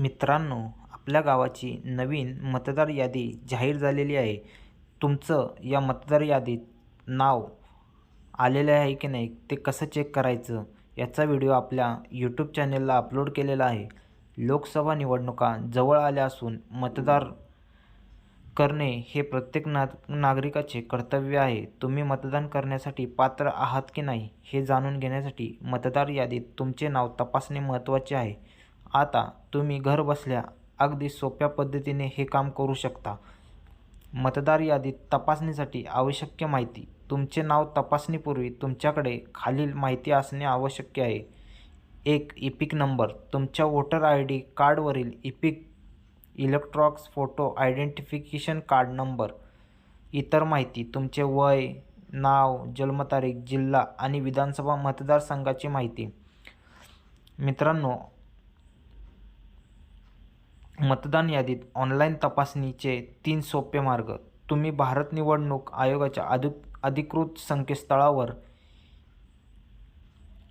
मित्रांनो आपल्या गावाची नवीन मतदार यादी जाहीर झालेली आहे. तुमचं या मतदार यादीत नाव आलेलं आहे की नाही ते कसं चेक करायचं याचा व्हिडिओ आपल्या यूट्यूब चॅनलला अपलोड केलेला आहे. लोकसभा निवडणुका जवळ आल्या असून मतदार करणे हे प्रत्येक ना नागरिकाचे कर्तव्य आहे. तुम्ही मतदान करण्यासाठी पात्र आहात की नाही हे जाणून घेण्यासाठी मतदार यादीत तुमचे नाव तपासणे महत्त्वाचे आहे. आता तुम्ही घरबसल्या अगदी सोप्या पद्धतीने हे काम करू शकता. मतदार यादीत तपासणीसाठी आवश्यक माहिती. तुमचे नाव तपासणीपूर्वी तुमच्याकडे खालील माहिती असणे आवश्यक आहे. एक इपिक नंबर. तुमच्या voter I D कार्डवरील EPIC electors photo identification card number इतर माहिती तुमचे वय नाव जन्मतारीख जिल्हा आणि विधानसभा मतदारसंघाची माहिती. मित्रांनो मतदान यादीत ऑनलाईन तपासणीचे तीन सोपे मार्ग. तुम्ही भारत निवडणूक आयोगाच्या अधि अधिकृत संकेतस्थळावर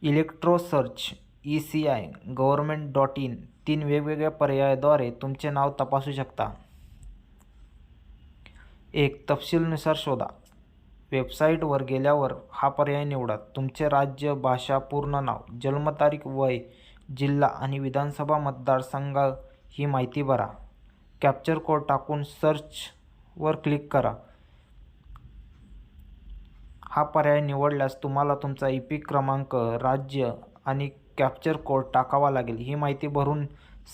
electoral search E C I government dot in तीन वेगवेगळ्या पर्यायाद्वारे तुमचे नाव तपासू शकता. एक तपशीलनुसार शोधा. वेबसाईटवर गेल्यावर हा पर्याय निवडा. तुमचे राज्य भाषा पूर्ण नाव जन्मतारीख वय जिल्हा आणि विधानसभा मतदारसंघ ही माहिती भरा. कॅप्चर कोड टाकून सर्चवर क्लिक करा. हा पर्याय निवडल्यास तुम्हाला तुमचा ई पी क्रमांक राज्य आणि कॅप्चर कोड टाकावा लागेल. ही माहिती भरून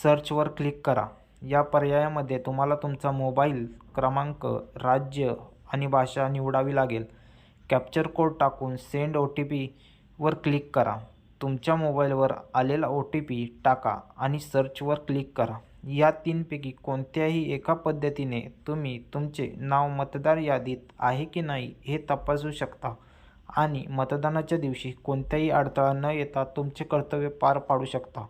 सर्चवर क्लिक करा. या पर्यायामध्ये तुम्हाला तुमचा मोबाईल क्रमांक राज्य आणि भाषा निवडावी लागेल. कॅप्चर कोड टाकून सेंड ओ टी पीवर क्लिक करा. तुमच्या मोबाईलवर आलेला ओ टी पी टाका आणि सर्चवर क्लिक करा. या तीनपैकी कोणत्याही एका पद्धतीने तुम्ही तुमचे नाव मतदार यादीत आहे की नाही हे तपासू शकता. आणि मतदानाच्या दिवशी कोणत्याही अडथळा न येता तुमचे कर्तव्य पार पाडू शकता.